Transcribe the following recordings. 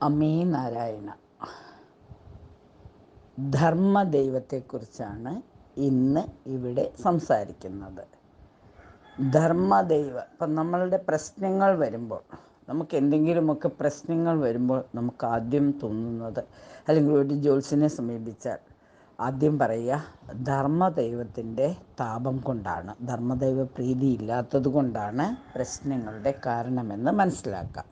അമ്മേ നാരായണ. ധർമ്മദൈവത്തെക്കുറിച്ചാണ് ഇന്ന് ഇവിടെ സംസാരിക്കുന്നത്. ധർമ്മദൈവം ഇപ്പം നമ്മളുടെ പ്രശ്നങ്ങൾ വരുമ്പോൾ നമുക്ക് എന്തെങ്കിലുമൊക്കെ പ്രശ്നങ്ങൾ വരുമ്പോൾ നമുക്ക് ആദ്യം തോന്നുന്നത് അല്ലെങ്കിൽ ഒരു ജോത്സ്യനെ സമീപിച്ചാൽ ആദ്യം പറയുക ധർമ്മദൈവത്തിന്റെ താപം കൊണ്ടാണ് ധർമ്മദൈവ പ്രീതി ഇല്ലാത്തത് കൊണ്ടാണ് പ്രശ്നങ്ങളുടെ കാരണമെന്ന് മനസ്സിലാക്കാം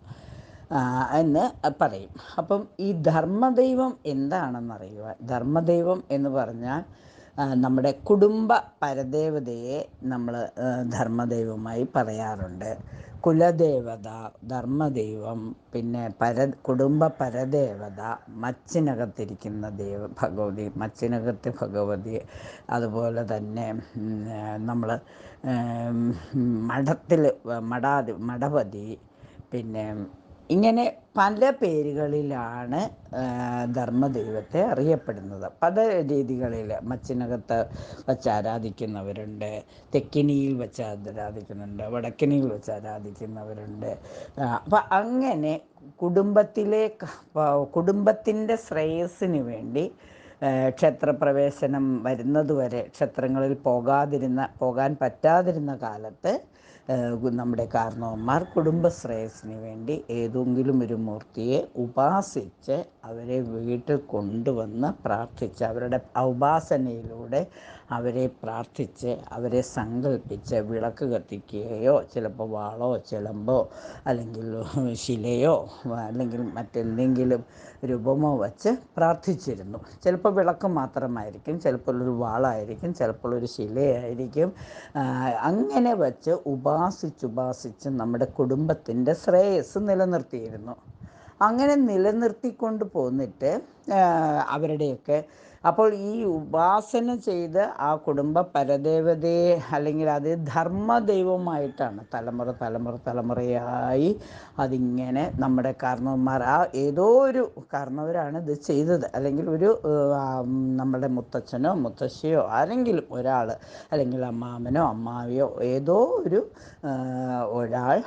എന്ന് പറയും. അപ്പം ഈ ധർമ്മദൈവം എന്താണെന്നറിയുക? ധർമ്മദൈവം എന്ന് പറഞ്ഞാൽ നമ്മുടെ കുടുംബ പരദേവതയെ നമ്മൾ ധർമ്മദൈവമായി പറയാറുണ്ട്. കുലദേവത ധർമ്മദൈവം പിന്നെ പര കുടുംബ പരദേവത മച്ചിനകത്തിരിക്കുന്ന ദൈവ ഭഗവതി മച്ചിനകത്ത് ഭഗവതി അതുപോലെ തന്നെ നമ്മൾ മഠത്തിൽ മഠാധി മഠപതി പിന്നെ ഇങ്ങനെ പല പേരുകളിലാണ് ധർമ്മദൈവത്തെ അറിയപ്പെടുന്നത്. പല രീതികളിൽ മച്ചിനകത്ത് വച്ച് ആരാധിക്കുന്നവരുണ്ട് തെക്കിനിയിൽ വെച്ച് ആരാധിക്കുന്നുണ്ട് വടക്കിനിയിൽ വെച്ച് ആരാധിക്കുന്നവരുണ്ട്. അപ്പം അങ്ങനെ കുടുംബത്തിലെ കുടുംബത്തിന്റെ ശ്രേയസ്സിന് വേണ്ടി ക്ഷേത്രപ്രവേശനം വരുന്നതുവരെ ക്ഷേത്രങ്ങളിൽ പോകാതിരുന്ന പോകാൻ പറ്റാതിരുന്ന കാലത്ത് നമ്മുടെ കാരണവന്മാർ കുടുംബശ്രേയസിന് വേണ്ടി ഏതെങ്കിലും ഒരു മൂർത്തിയെ ഉപാസിച്ച് അവരെ വീട്ടിൽ കൊണ്ടുവന്ന് പ്രാർത്ഥിച്ച് അവരുടെ ഉപാസനയിലൂടെ അവരെ പ്രാർത്ഥിച്ച് അവരെ സങ്കല്പിച്ച് വിളക്ക് കത്തിക്കുകയോ ചിലപ്പോൾ വാളോ ചിലമ്പോ അല്ലെങ്കിൽ ശിലയോ അല്ലെങ്കിൽ മറ്റെന്തെങ്കിലും രൂപമോ വച്ച് പ്രാർത്ഥിച്ചിരുന്നു. ചിലപ്പോൾ വിളക്ക് മാത്രമായിരിക്കും ചിലപ്പോൾ ഒരു വാളായിരിക്കും ചിലപ്പോൾ ഒരു ശിലയായിരിക്കും. അങ്ങനെ വച്ച് ഉപാസിച്ചുപാസിച്ച് നമ്മുടെ കുടുംബത്തിന്റെ ശ്രേയസ് നിലനിർത്തിയിരുന്നു. അങ്ങനെ നിലനിർത്തിക്കൊണ്ട് പോന്നിട്ട് അവരുടെയൊക്കെ അപ്പോൾ ഈ ഉപാസന ചെയ്ത് ആ കുടുംബ പരദേവതയെ അല്ലെങ്കിൽ അത് ധർമ്മദൈവമായിട്ടാണ് തലമുറ തലമുറ തലമുറയായി അതിങ്ങനെ നമ്മുടെ കാരണവന്മാർ ആ ഏതോ ഒരു കാരണവരാണ് ഇത് ചെയ്തത്. അല്ലെങ്കിൽ ഒരു നമ്മുടെ മുത്തച്ഛനോ മുത്തശ്ശിയോ ആരെങ്കിലും ഒരാൾ അല്ലെങ്കിൽ അമ്മാമനോ അമ്മാവിയോ ഏതോ ഒരു ഒരാൾ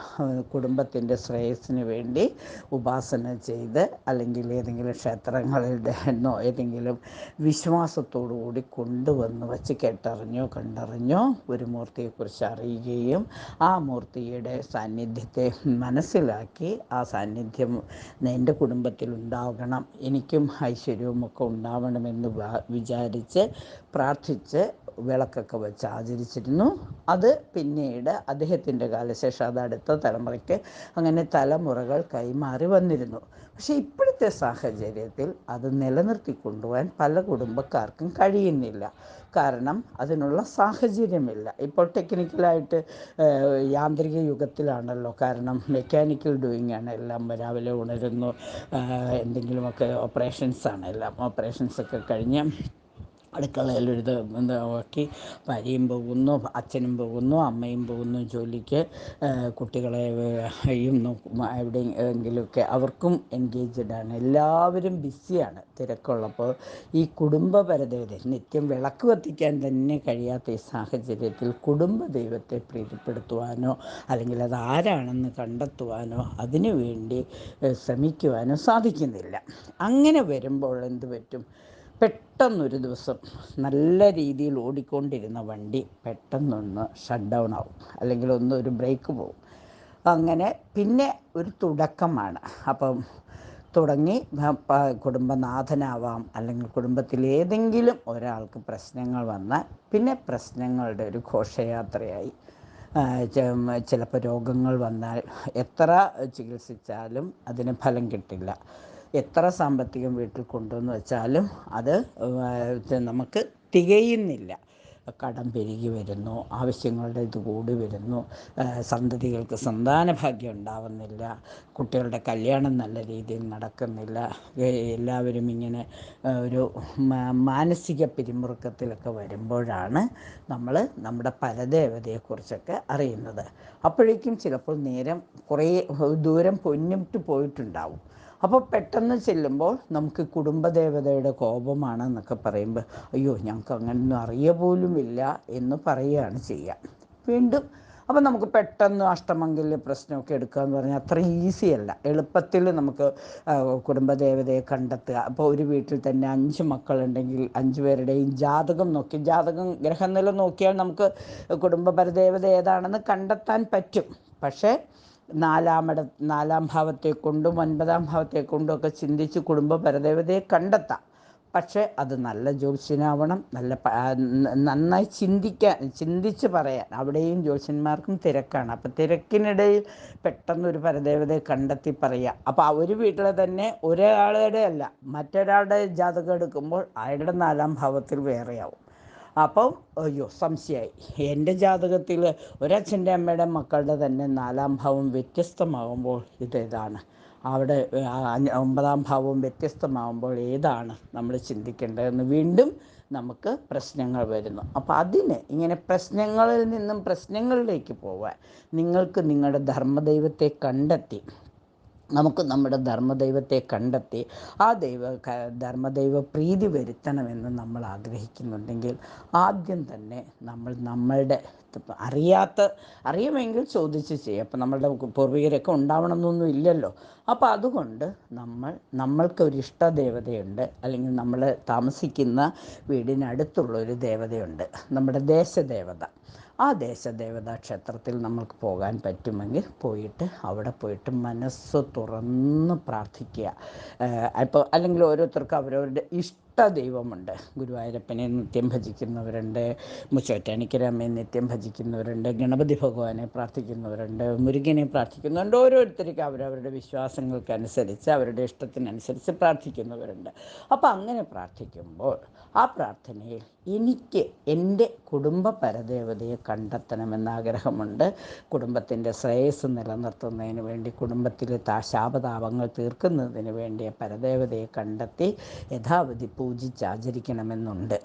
കുടുംബത്തിന്റെ ശ്രേയസ്സിന് വേണ്ടി ഉപാസന ചെയ്ത് അല്ലെങ്കിൽ ഏതെങ്കിലും ക്ഷേത്രങ്ങളിൽ നിന്നോ ഏതെങ്കിലും വിശ്വാസത്തോടു കൂടി കൊണ്ടുവന്ന് വച്ച് കേട്ടറിഞ്ഞോ കണ്ടറിഞ്ഞോ ഒരു മൂർത്തിയെക്കുറിച്ച് അറിയുകയും ആ മൂർത്തിയുടെ സാന്നിധ്യത്തെ മനസ്സിലാക്കി ആ സാന്നിധ്യം എന്റെ കുടുംബത്തിൽ ഉണ്ടാകണം. എനിക്കും ഐശ്വര്യവും ഒക്കെ ഉണ്ടാവണമെന്ന് വിചാരിച്ച് പ്രാർത്ഥിച്ച് വിളക്കൊക്കെ വെച്ച് ആചരിച്ചിരുന്നു. അത് പിന്നീട് അദ്ദേഹത്തിന്റെ കാലശേഷം അത് അടുത്ത തലമുറയ്ക്ക് അങ്ങനെ തലമുറകൾ കൈമാറി വന്നിരുന്നു. പക്ഷേ ഇപ്പോഴത്തെ സാഹചര്യത്തിൽ അത് നിലനിർത്തി കൊണ്ടുപോകാൻ പല കുടുംബക്കാർക്കും കഴിയുന്നില്ല. കാരണം അതിനുള്ള സാഹചര്യമില്ല. ഇപ്പോൾ ടെക്നിക്കലായിട്ട് യാന്ത്രിക യുഗത്തിലാണല്ലോ. കാരണം മെക്കാനിക്കൽ ഡൂയിങ് ആണ് എല്ലാം രാവിലെ ഉണരുന്നു. എന്തെങ്കിലുമൊക്കെ ഓപ്പറേഷൻസ് ആണ് എല്ലാം ഓപ്പറേഷൻസൊക്കെ കഴിഞ്ഞ് അടുക്കളയിലൊരുത് എന്താ ആക്കി ഭാര്യയും പോകുന്നു അച്ഛനും പോകുന്നു അമ്മയും പോകുന്നു ജോലിക്ക് കുട്ടികളെ നോക്കും എവിടെയെങ്കിലുമൊക്കെ. അവർക്കും എൻഗേജ്ഡ് ആണ്. എല്ലാവരും ബിസിയാണ് തിരക്കുള്ളപ്പോൾ. ഈ കുടുംബ പരദേവത നിത്യം വിളക്ക് കത്തിക്കാൻ തന്നെ കഴിയാത്ത ഈ സാഹചര്യത്തിൽ കുടുംബ ദൈവത്തെ പ്രീതിപ്പെടുത്തുവാനോ അല്ലെങ്കിൽ അത് ആരാണെന്ന് കണ്ടെത്തുവാനോ അതിനു വേണ്ടി ശ്രമിക്കുവാനോ സാധിക്കുന്നില്ല. അങ്ങനെ വരുമ്പോൾ എന്ത് പറ്റും? പെട്ടെന്നൊരു ദിവസം നല്ല രീതിയിൽ ഓടിക്കൊണ്ടിരുന്ന വണ്ടി പെട്ടെന്നൊന്ന് ഷട്ട് ഡൗൺ ആവും. അല്ലെങ്കിൽ ഒന്ന് ഒരു ബ്രേക്ക് പോവും. അങ്ങനെ പിന്നെ ഒരു തുടക്കമാണ്. അപ്പം തുടങ്ങി കുടുംബനാഥനാവാം. അല്ലെങ്കിൽ കുടുംബത്തിൽ ഏതെങ്കിലും ഒരാൾക്ക് പ്രശ്നങ്ങൾ വന്നാൽ പിന്നെ പ്രശ്നങ്ങളുടെ ഒരു ഘോഷയാത്രയായി. ചിലപ്പോൾ രോഗങ്ങൾ വന്നാൽ എത്ര ചികിത്സിച്ചാലും അതിന് ഫലം കിട്ടില്ല. എത്ര സാമ്പത്തികം വീട്ടിൽ കൊണ്ടുവന്ന് വെച്ചാലും അത് നമുക്ക് തികയുന്നില്ല. കടം പെരുകി വരുന്നു ആവശ്യങ്ങളുടെ ഇത് കൂടി വരുന്നു സന്തതികൾക്ക് സന്താന ഭാഗ്യം ഉണ്ടാവുന്നില്ല കുട്ടികളുടെ കല്യാണം നല്ല രീതിയിൽ നടക്കുന്നില്ല എല്ലാവരും ഇങ്ങനെ ഒരു മാനസിക പിരിമുറുക്കത്തിലൊക്കെ വരുമ്പോഴാണ് നമ്മൾ നമ്മുടെ പരദേവതയെക്കുറിച്ചൊക്കെ അറിയുന്നത്. അപ്പോഴേക്കും ചിലപ്പോൾ നേരം കുറേ ദൂരം പൊന്നിട്ട് പോയിട്ടുണ്ടാവും. അപ്പോൾ പെട്ടെന്ന് ചെല്ലുമ്പോൾ നമുക്ക് കുടുംബദേവതയുടെ കോപമാണ് എന്നൊക്കെ പറയുമ്പോൾ അയ്യോ ഞങ്ങൾക്ക് അങ്ങനെയൊന്നും അറിയ പോലുമില്ല എന്ന് പറയുകയാണ് ചെയ്യുക വീണ്ടും അപ്പം നമുക്ക് പെട്ടെന്ന് അഷ്ടമംഗല്യ പ്രശ്നമൊക്കെ എടുക്കുക എന്ന് പറഞ്ഞാൽ അത്ര ഈസിയല്ല എളുപ്പത്തിൽ നമുക്ക് കുടുംബദേവതയെ കണ്ടെത്തുക. അപ്പോൾ ഒരു വീട്ടിൽ തന്നെ അഞ്ച് മക്കളുണ്ടെങ്കിൽ അഞ്ച് പേരുടെയും ജാതകം നോക്കി ജാതകം ഗ്രഹനില നോക്കിയാൽ നമുക്ക് കുടുംബപരദേവത ഏതാണെന്ന് കണ്ടെത്താൻ പറ്റും. പക്ഷേ നാലാമിട നാലാം ഭാവത്തെ കൊണ്ടും ഒൻപതാം ഭാവത്തെ കൊണ്ടും ഒക്കെ ചിന്തിച്ച് കുടുംബ പരദേവതയെ കണ്ടെത്താം. പക്ഷേ അത് നല്ല ജ്യോത്സ്യനാവണം നല്ല നന്നായി ചിന്തിക്കാൻ ചിന്തിച്ച് പറയാൻ. അവിടെയും ജ്യോത്സ്യന്മാർക്കും തിരക്കാണ്. അപ്പം തിരക്കിനിടയിൽ പെട്ടെന്ന് ഒരു പരദേവതയെ കണ്ടെത്തി പറയുക അപ്പോൾ ഒരു വീട്ടിലെ തന്നെ ഒരാളുടെ അല്ല മറ്റൊരാളുടെ ജാതകം എടുക്കുമ്പോൾ അയാളുടെ നാലാം ഭാവത്തിൽ വേറെയാവും. അപ്പം അയ്യോ സംശയമായി എന്റെ ജാതകത്തിൽ ഒരച്ഛന്റെ അമ്മയുടെ മക്കളുടെ തന്നെ നാലാം ഭാവം വ്യത്യസ്തമാകുമ്പോൾ ഇതേതാണ്. അവിടെ ഒമ്പതാം ഭാവവും വ്യത്യസ്തമാകുമ്പോൾ ഏതാണ് നമ്മൾ ചിന്തിക്കേണ്ടതെന്ന് വീണ്ടും നമുക്ക് പ്രശ്നങ്ങൾ വരുന്നു. അപ്പോൾ അതിന് ഇങ്ങനെ പ്രശ്നങ്ങളിൽ നിന്നും പ്രശ്നങ്ങളിലേക്ക് പോവാൻ നിങ്ങൾക്ക് നിങ്ങളുടെ ധർമ്മദൈവത്തെ കണ്ടെത്തി നമുക്ക് നമ്മുടെ ധർമ്മദൈവത്തെ കണ്ടെത്തി ആ ദൈവ ധർമ്മദൈവ പ്രീതി വരുത്തണമെന്ന് നമ്മൾ ആഗ്രഹിക്കുന്നുണ്ടെങ്കിൽ ആദ്യം തന്നെ നമ്മൾ നമ്മളുടെ അറിയാത്ത അറിയുമെങ്കിൽ ചോദിച്ച് ചെയ്യും. അപ്പം നമ്മളുടെ പൂർവികരൊക്കെ ഉണ്ടാവണമെന്നൊന്നും ഇല്ലല്ലോ. അപ്പോൾ അതുകൊണ്ട് നമ്മൾ നമ്മൾക്ക് ഒരു ഇഷ്ടദേവതയുണ്ട്. അല്ലെങ്കിൽ നമ്മൾ താമസിക്കുന്ന വീടിനടുത്തുള്ള ഒരു ദേവതയുണ്ട്. നമ്മുടെ ദേശദേവത. ആ ദേശദേവതാ ക്ഷേത്രത്തിൽ നമ്മൾക്ക് പോകാൻ പറ്റുമെങ്കിൽ പോയിട്ട് അവിടെ പോയിട്ട് മനസ്സ് തുറന്ന് പ്രാർത്ഥിക്കുക. അപ്പോൾ അല്ലെങ്കിൽ ഓരോരുത്തർക്കും അവരവരുടെ ഇഷ്ട ദൈവമുണ്ട്. ഗുരുവായൂരപ്പനെ നിത്യം ഭജിക്കുന്നവരുണ്ട് മുച്ചോറ്റാണിക്കരാമയെ നിത്യം ഭജിക്കുന്നവരുണ്ട് ഗണപതി ഭഗവാനെ പ്രാർത്ഥിക്കുന്നവരുണ്ട് മുരുകനെ പ്രാർത്ഥിക്കുന്നുണ്ട്. ഓരോരുത്തർക്കും അവരവരുടെ വിശ്വാസങ്ങൾക്കനുസരിച്ച് അവരുടെ ഇഷ്ടത്തിനനുസരിച്ച് പ്രാർത്ഥിക്കുന്നവരുണ്ട്. അപ്പോൾ അങ്ങനെ പ്രാർത്ഥിക്കുമ്പോൾ ആ പ്രാർത്ഥനയിൽ എനിക്ക് എന്റെ കുടുംബ പരദേവതയെ കണ്ടെത്തണമെന്ന് ആഗ്രഹമുണ്ട്. കുടുംബത്തിന്റെ ശ്രേയസ് നിലനിർത്തുന്നതിന് വേണ്ടി കുടുംബത്തിലെ താ ശാപതാപങ്ങൾ തീർക്കുന്നതിന് വേണ്ടി പരദേവതയെ കണ്ടെത്തി യഥാവിധി പൂജിച്ചാചരിക്കണമെന്നുണ്ട്.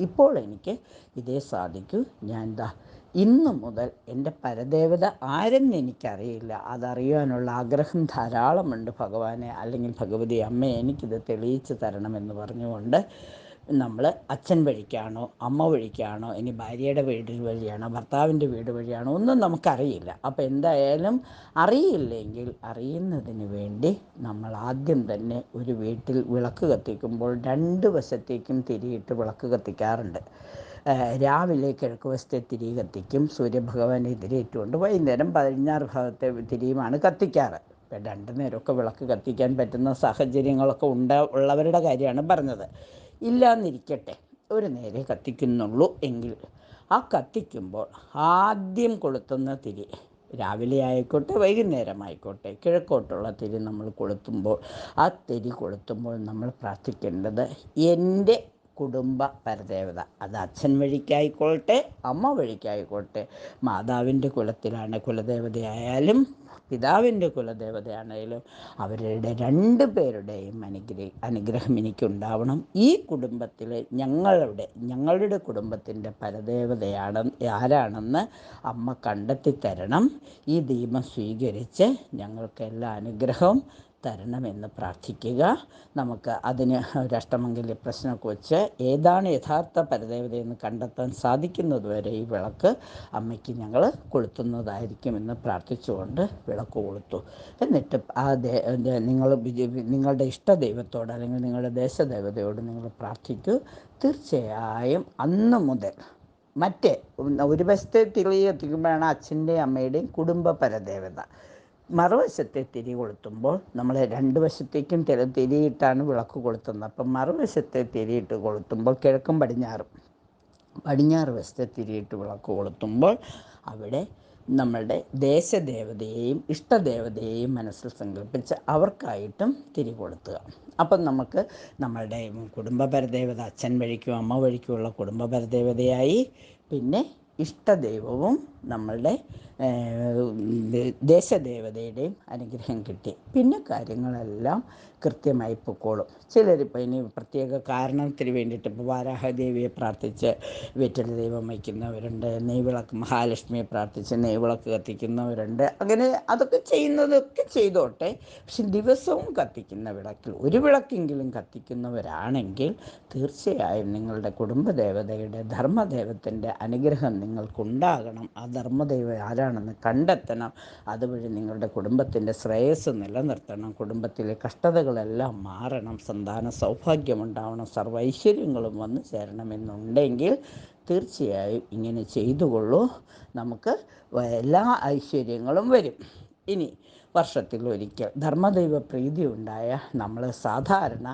ഇപ്പോൾ എനിക്ക് ഇതേ സാധിക്കൂ. ഞാൻ ദാ ഇന്നു മുതൽ എന്റെ പരദേവത ആരെന്ന് എനിക്കറിയില്ല. അതറിയാനുള്ള ആഗ്രഹം ധാരാളമുണ്ട്. ഭഗവാനെ അല്ലെങ്കിൽ ഭഗവതി അമ്മ എനിക്കിത് തെളിയിച്ചു തരണമെന്ന് പറഞ്ഞുകൊണ്ട് നമ്മൾ അച്ഛൻ വഴിക്കാണോ അമ്മ വഴിക്കാണോ ഇനി ഭാര്യയുടെ വീട് വഴിയാണോ ഭർത്താവിന്റെ വീട് വഴിയാണോ ഒന്നും നമുക്കറിയില്ല. അപ്പോൾ എന്തായാലും അറിയില്ലെങ്കിൽ അറിയുന്നതിന് വേണ്ടി നമ്മൾ ആദ്യം തന്നെ ഒരു വീട്ടിൽ വിളക്ക് കത്തിക്കുമ്പോൾ രണ്ട് വശത്തേക്കും തിരിയിട്ട് വിളക്ക് കത്തിക്കാറുണ്ട്. രാവിലെ കിഴക്ക് വശത്തെ തിരി കത്തിക്കും സൂര്യഭഗവാനെ എതിരേറ്റുകൊണ്ട് വൈകുന്നേരം പടിഞ്ഞാറ് ഭാഗത്തെ തിരിയുമാണ് കത്തിക്കാറ്. ഇപ്പം രണ്ട് നേരമൊക്കെ വിളക്ക് കത്തിക്കാൻ പറ്റുന്ന സാഹചര്യങ്ങളൊക്കെ ഉണ്ട ഉള്ളവരുടെ കാര്യമാണ് പറഞ്ഞത്. ഇല്ലാന്നിരിക്കട്ടെ. ഒരു നേരെ കത്തിക്കുന്നുള്ളൂ എങ്കിൽ. ആ കത്തിക്കുമ്പോൾ ആദ്യം കൊളുത്തുന്ന തിരി രാവിലെ ആയിക്കോട്ടെ വൈകുന്നേരം ആയിക്കോട്ടെ കിഴക്കോട്ടുള്ള തിരി നമ്മൾ കൊളുത്തുമ്പോൾ ആ തിരി കൊളുത്തുമ്പോൾ നമ്മൾ പ്രാർത്ഥിക്കേണ്ടത് എന്റെ കുടുംബ പരദേവത. അത് അച്ഛൻ വഴിക്കായിക്കോട്ടെ അമ്മ വഴിക്കായിക്കോട്ടെ. മാതാവിന്റെ കുലത്തിലാണ് കുലദേവതയായാലും പിതാവിന്റെ കുലദേവതയാണെങ്കിലും അവരുടെ രണ്ട് പേരുടെയും അനുഗ്രഹ അനുഗ്രഹം എനിക്കുണ്ടാവണം. ഈ കുടുംബത്തിൽ ഞങ്ങളുടെ ഞങ്ങളുടെ കുടുംബത്തിന്റെ പരദേവതയാണ് ആരാണെന്ന് അമ്മ കണ്ടെത്തി തരണം ഈ ദീപം സ്വീകരിച്ച് ഞങ്ങൾക്ക് എല്ലാ അനുഗ്രഹവും തരണമെന്ന് പ്രാർത്ഥിക്കുക. നമുക്ക് അതിന് ഒരു അഷ്ടമംഗല്യ പ്രശ്നമൊക്കെ വെച്ച് ഏതാണ് യഥാർത്ഥ പരദേവതയെന്ന് കണ്ടെത്താൻ സാധിക്കുന്നതുവരെ ഈ വിളക്ക് അമ്മയ്ക്ക് ഞങ്ങൾ കൊളുത്തുന്നതായിരിക്കുമെന്ന് പ്രാർത്ഥിച്ചുകൊണ്ട് വിളക്ക് കൊളുത്തു. എന്നിട്ട് ആ നിങ്ങൾ നിങ്ങളുടെ നിങ്ങളുടെ ഇഷ്ടദൈവത്തോട് അല്ലെങ്കിൽ നിങ്ങളുടെ ദേശദേവതയോട് നിങ്ങൾ പ്രാർത്ഥിക്കൂ. തീർച്ചയായും അന്ന് മുതൽ മറ്റേ ഒരു വശത്തെ തിളിയ എത്തിക്കുമ്പോഴാണ് അച്ഛന്റെയും അമ്മയുടെയും കുടുംബ പരദേവത. മറുവശത്തെ തിരി കൊളുത്തുമ്പോൾ നമ്മൾ രണ്ട് വശത്തേക്കും തിര തിരിയിട്ടാണ് വിളക്ക് കൊളുത്തുന്നത്. അപ്പം മറുവശത്തെ തിരിയിട്ട് കൊളുത്തുമ്പോൾ കിഴക്കും പടിഞ്ഞാറും പടിഞ്ഞാറ് വശത്തെ തിരിയിട്ട് വിളക്ക് കൊളുത്തുമ്പോൾ അവിടെ നമ്മളുടെ ദേശദേവതയെയും ഇഷ്ടദേവതയെയും മനസ്സിൽ സങ്കല്പിച്ച് അവർക്കായിട്ടും തിരി കൊളുത്തുക. അപ്പം നമുക്ക് നമ്മളുടെ കുടുംബപരദേവത അച്ഛൻ വഴിക്കും അമ്മ വഴിക്കുമുള്ള കുടുംബപരദേവതയായി പിന്നെ ഇഷ്ടദൈവവും നമ്മളുടെ ദേശദേവതയുടെയും അനുഗ്രഹം കിട്ടി. പിന്നെ കാര്യങ്ങളെല്ലാം കൃത്യമായി പൊക്കോളും. ചിലരിപ്പോൾ ഇനി പ്രത്യേക കാരണത്തിന് വേണ്ടിയിട്ട് ഇപ്പോൾ വാരാഹദേവിയെ പ്രാർത്ഥിച്ച് വെറ്റൽ ദൈവം വയ്ക്കുന്നവരുണ്ട് നെയ്വിളക്ക് മഹാലക്ഷ്മിയെ പ്രാർത്ഥിച്ച് നെയ്വിളക്ക് കത്തിക്കുന്നവരുണ്ട്. അങ്ങനെ അതൊക്കെ ചെയ്യുന്നതൊക്കെ ചെയ്തോട്ടെ. പക്ഷെ ദിവസവും കത്തിക്കുന്ന വിളക്കിൽ ഒരു വിളക്കെങ്കിലും കത്തിക്കുന്നവരാണെങ്കിൽ തീർച്ചയായും നിങ്ങളുടെ കുടുംബദേവതയുടെ ധർമ്മദേവത്തിന്റെ അനുഗ്രഹം നിങ്ങൾക്കുണ്ടാകണം. ആ ധർമ്മദൈവം ആരാണെന്ന് കണ്ടെത്തണം. അതുവഴി നിങ്ങളുടെ കുടുംബത്തിന്റെ ശ്രേയസ് നിലനിർത്തണം. കുടുംബത്തിലെ കഷ്ടതകളെല്ലാം മാറണം. സന്താന സൗഭാഗ്യമുണ്ടാവണം. സർവ ഐശ്വര്യങ്ങളും വന്നു ചേരണമെന്നുണ്ടെങ്കിൽ തീർച്ചയായും ഇങ്ങനെ ചെയ്തുകൊള്ളൂ. നമുക്ക് എല്ലാ ഐശ്വര്യങ്ങളും വരും. ഇനി വർഷത്തിൽ ഒരിക്കൽ ധർമ്മദൈവ പ്രീതി ഉണ്ടായ നമ്മൾ സാധാരണ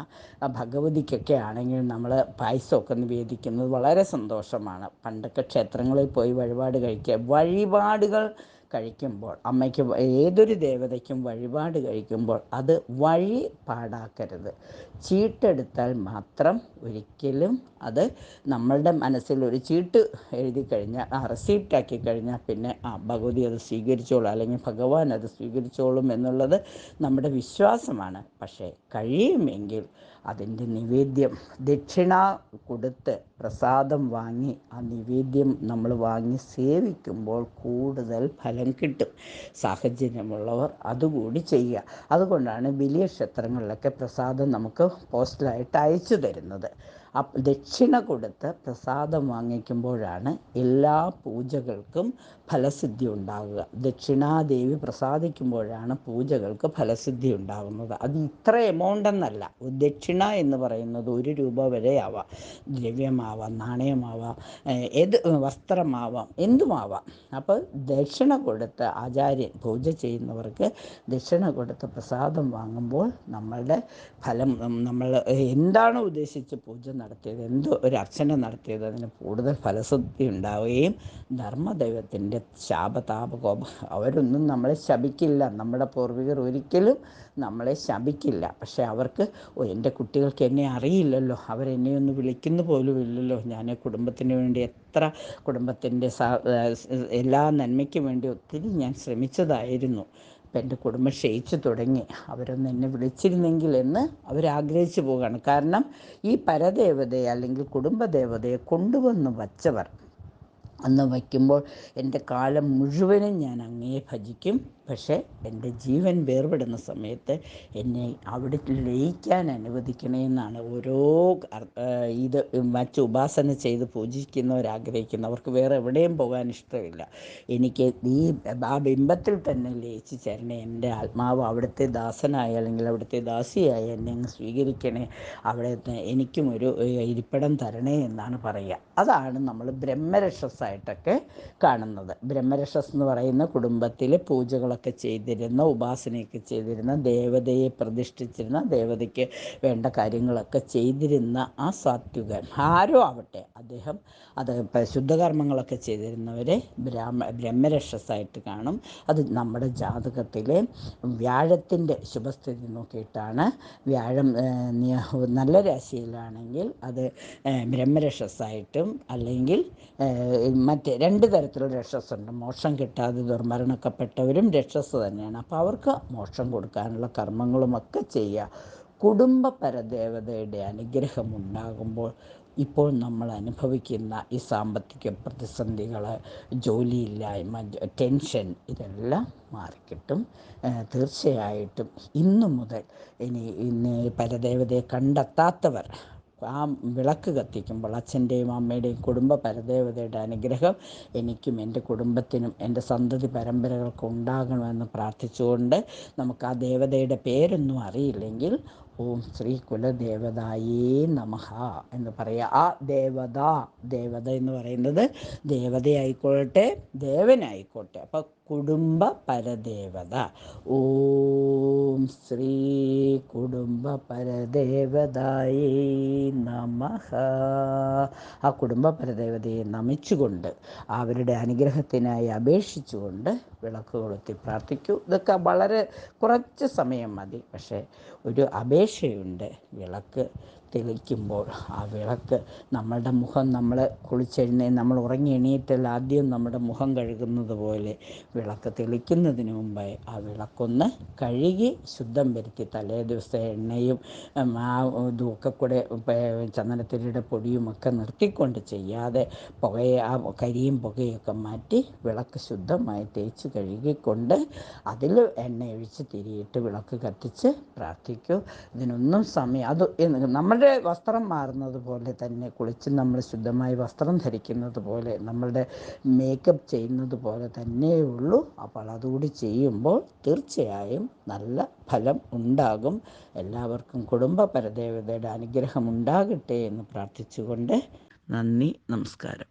ഭഗവതിക്കൊക്കെ ആണെങ്കിൽ നമ്മൾ പായസമൊക്കെ നിവേദിക്കുന്നത് വളരെ സന്തോഷമാണ്. പണ്ടൊക്കെ ക്ഷേത്രങ്ങളിൽ പോയി വഴിപാട് കഴിക്കുക. വഴിപാടുകൾ കഴിക്കുമ്പോൾ അമ്മയ്ക്ക് ഏതൊരു ദേവതയ്ക്കും വഴിപാട് കഴിക്കുമ്പോൾ അത് വഴി പാടാക്കരുത്. ചീട്ടെടുത്താൽ മാത്രം ഒരിക്കലും അത് നമ്മളുടെ മനസ്സിൽ ഒരു ചീട്ട് എഴുതി കഴിഞ്ഞാൽ ആ റെസീപ്റ്റാക്കി കഴിഞ്ഞാൽ പിന്നെ ആ ഭഗവതി അത് സ്വീകരിച്ചോളും അല്ലെങ്കിൽ ഭഗവാൻ അത് സ്വീകരിച്ചോളും എന്നുള്ളത് നമ്മുടെ വിശ്വാസമാണ്. പക്ഷേ കഴിയുമെങ്കിൽ അതിന്റെ നിവേദ്യം ദക്ഷിണ കൊടുത്ത് പ്രസാദം വാങ്ങി ആ നിവേദ്യം നമ്മൾ വാങ്ങി സേവിക്കുമ്പോൾ കൂടുതൽ ഫലം കിട്ടും. സാഹചര്യമുള്ളവർ അതുകൂടി ചെയ്യുക. അതുകൊണ്ടാണ് വലിയ ക്ഷേത്രങ്ങളിലൊക്കെ പ്രസാദം നമുക്ക് പോസ്റ്റലായിട്ട് അയച്ചു തരുന്നത്. ദക്ഷിണ കൊടുത്ത് പ്രസാദം വാങ്ങിക്കുമ്പോഴാണ് എല്ലാ പൂജകൾക്കും ഫലസിദ്ധി ഉണ്ടാകുക ദക്ഷിണാദേവി പ്രസാദിക്കുമ്പോഴാണ് പൂജകൾക്ക് ഫലസിദ്ധി ഉണ്ടാകുന്നത് അത് ഇത്ര എമൗണ്ട് എന്നല്ല. ദക്ഷിണ എന്ന് പറയുന്നത് ഒരു രൂപ വരെ ആവാം ദ്രവ്യമാവാം നാണയമാവാം ഏത് വസ്ത്രമാവാം എന്തുമാവാം. അപ്പോൾ ദക്ഷിണ കൊടുത്ത് ആചാര്യൻ പൂജ ചെയ്യുന്നവർക്ക് ദക്ഷിണ കൊടുത്ത് പ്രസാദം വാങ്ങുമ്പോൾ നമ്മളുടെ ഫലം നമ്മൾ എന്താണ് ഉദ്ദേശിച്ച് പൂജ നടത്തിയത് എന്തോ ഒരു അർച്ചന നടത്തിയത് അതിന് കൂടുതൽ ഫലസിദ്ധി ഉണ്ടാവുകയും ധർമ്മദൈവത്തിന്റെ ശാപതാപകോപ. അവരൊന്നും നമ്മളെ ശപിക്കില്ല. നമ്മുടെ പൂർവികർ ഒരിക്കലും നമ്മളെ ശപിക്കില്ല. പക്ഷേ അവർക്ക് എന്റെ കുട്ടികൾക്ക് എന്നെ അറിയില്ലല്ലോ. അവരെന്നെ ഒന്ന് വിളിക്കുന്നു പോലും ഇല്ലല്ലോ. ഞാൻ കുടുംബത്തിന് വേണ്ടി എത്ര കുടുംബത്തിന്റെ എല്ലാ നന്മയ്ക്കും വേണ്ടി ഒത്തിരി ഞാൻ ശ്രമിച്ചതായിരുന്നു. അപ്പം എന്റെ കുടുംബം ക്ഷയിച്ചു തുടങ്ങി. അവരൊന്ന് എന്നെ വിളിച്ചിരുന്നെങ്കിൽ എന്ന് അവരാഗ്രഹിച്ചു പോവുകയാണ്. കാരണം ഈ പരദേവതയെ അല്ലെങ്കിൽ കുടുംബദേവതയെ കൊണ്ടുവന്ന് വച്ചവർ അന്ന് വയ്ക്കുമ്പോൾ എന്റെ കാലം മുഴുവനും ഞാൻ അങ്ങയെ ഭജിക്കും. പക്ഷേ എന്റെ ജീവൻ വേർപെടുന്ന സമയത്ത് എന്നെ അവിടെ ലയിക്കാൻ അനുവദിക്കണേ എന്നാണ് ഓരോ ഇത് വച്ച് ഉപാസന ചെയ്ത് പൂജിക്കുന്നവരാഗ്രഹിക്കുന്നു അവർക്ക് വേറെ എവിടെയും പോകാൻ ഇഷ്ടമില്ല. എനിക്ക് ഈ ആ ബിംബത്തിൽ തന്നെ ലയിച്ച് ചേരണേ. എന്റെ ആത്മാവ് അവിടുത്തെ ദാസനായ അല്ലെങ്കിൽ അവിടുത്തെ ദാസിയായി എന്നെ അങ്ങ് സ്വീകരിക്കണേ. അവിടെ എനിക്കും ഒരു ഇരിപ്പിടം തരണേ എന്നാണ് പറയുക. അതാണ് നമ്മൾ ബ്രഹ്മരക്ഷസായിട്ടൊക്കെ കാണുന്നത്. ബ്രഹ്മരക്ഷസ് എന്ന് പറയുന്ന കുടുംബത്തിലെ പൂജകളൊക്കെ ചെയ്തിരുന്ന ഉപാസനയൊക്കെ ചെയ്തിരുന്ന ദേവതയെ പ്രതിഷ്ഠിച്ചിരുന്ന ദേവതയ്ക്ക് വേണ്ട കാര്യങ്ങളൊക്കെ ചെയ്തിരുന്ന ആ സാത്വികൻ ആരോ ആവട്ടെ. അദ്ദേഹം അത് ശുദ്ധകർമ്മങ്ങളൊക്കെ ചെയ്തിരുന്നവരെ ബ്രാഹ്മ ബ്രഹ്മരക്ഷസായിട്ട് കാണും. അത് നമ്മുടെ ജാതകത്തിലെ വ്യാഴത്തിന്റെ ശുഭസ്ഥിതി നോക്കിയിട്ടാണ്. വ്യാഴം നല്ല രാശിയിലാണെങ്കിൽ അത് ബ്രഹ്മരക്ഷസായിട്ടും അല്ലെങ്കിൽ മറ്റ് രണ്ട് തരത്തിലുള്ള രക്ഷസുണ്ട് മോക്ഷം കിട്ടാതെ ദുർമരണക്കപ്പെട്ടവരും രക്ഷസ് തന്നെയാണ്. അപ്പോൾ അവർക്ക് മോക്ഷം കൊടുക്കാനുള്ള കർമ്മങ്ങളുമൊക്കെ ചെയ്യുക കുടുംബ പരദേവതയുടെ അനുഗ്രഹം ഉണ്ടാകുമ്പോൾ ഇപ്പോൾ നമ്മൾ അനുഭവിക്കുന്ന ഈ സാമ്പത്തിക പ്രതിസന്ധികൾ ജോലിയില്ലായ്മ ടെൻഷൻ ഇതെല്ലാം മാറിക്കിട്ടും. തീർച്ചയായിട്ടും ഇന്നു മുതൽ ഇനി ഇന്ന് പരദേവതയെ കണ്ടെത്താത്തവർ ആ വിളക്ക് കത്തിക്കുമ്പോൾ അച്ഛന്റെയും അമ്മയുടെയും കുടുംബ പരദേവതയുടെ അനുഗ്രഹം എനിക്കും എന്റെ കുടുംബത്തിനും എന്റെ സന്തതി പരമ്പരകൾക്കും ഉണ്ടാകണമെന്ന് പ്രാർത്ഥിച്ചുകൊണ്ട് നമുക്ക് ആ ദേവതയുടെ പേരൊന്നും അറിയില്ലെങ്കിൽ ഓം ശ്രീ കുലദേവതായേ നമഃ എന്ന് പറയുക ആ ദേവത ദേവത എന്ന് പറയുന്നത് ദേവതയായിക്കോട്ടെ ദേവനായിക്കോട്ടെ. അപ്പോൾ കുടുംബ പരദേവത. ഓം ശ്രീ കുടുംബ പരദേവതായേ നമഃ. ആ കുടുംബ പരദേവതയെ നമിച്ചുകൊണ്ട് അവരുടെ അനുഗ്രഹത്തിനായി അപേക്ഷിച്ചുകൊണ്ട് വിളക്ക് കൊളുത്തി പ്രാർത്ഥിക്കൂ. ഇതൊക്കെ വളരെ കുറച്ച് സമയം മതി. പക്ഷേ ഒരു അപേക്ഷയുണ്ട് വിളക്ക് തെളിക്കുമ്പോൾ ആ വിളക്ക് നമ്മളുടെ മുഖം നമ്മൾ കുളിച്ചെഴുന്നേ നമ്മൾ ഉറങ്ങി എണീറ്റല്ല ആദ്യം നമ്മുടെ മുഖം കഴുകുന്നത് പോലെ വിളക്ക് തെളിക്കുന്നതിന് മുമ്പായി ആ വിളക്കൊന്ന് കഴുകി ശുദ്ധം വരുത്തി തലേ ദിവസത്തെ എണ്ണയും ആ ഇതുമൊക്കെ കൂടെ ചന്ദനത്തിരിയുടെ പൊടിയും ഒക്കെ നിർത്തിക്കൊണ്ട് ചെയ്യാതെ പുകയെ ആ കരിയും പുകയൊക്കെ മാറ്റി വിളക്ക് ശുദ്ധമായി തേച്ച് കഴുകിക്കൊണ്ട് അതിൽ എണ്ണ ഒഴിച്ച് തിരിയിട്ട് വിളക്ക് കത്തിച്ച് പ്രാർത്ഥിക്കൂ. ഇതിനൊന്നും സമയം അത് എന്ന് നമ്മളുടെ വസ്ത്രം മാറുന്നത് പോലെ തന്നെ കുളിച്ച് നമ്മൾ ശുദ്ധമായി വസ്ത്രം ധരിക്കുന്നത് പോലെ നമ്മളുടെ മേക്കപ്പ് ചെയ്യുന്നത് പോലെ തന്നെയുള്ളൂ അപ്പോൾ അതുകൂടി ചെയ്യുമ്പോൾ തീർച്ചയായും നല്ല ഫലം ഉണ്ടാകും. എല്ലാവർക്കും കുടുംബ പരദേവതയുടെ അനുഗ്രഹം ഉണ്ടാകട്ടെ എന്ന് പ്രാർത്ഥിച്ചുകൊണ്ട് നന്ദി നമസ്കാരം.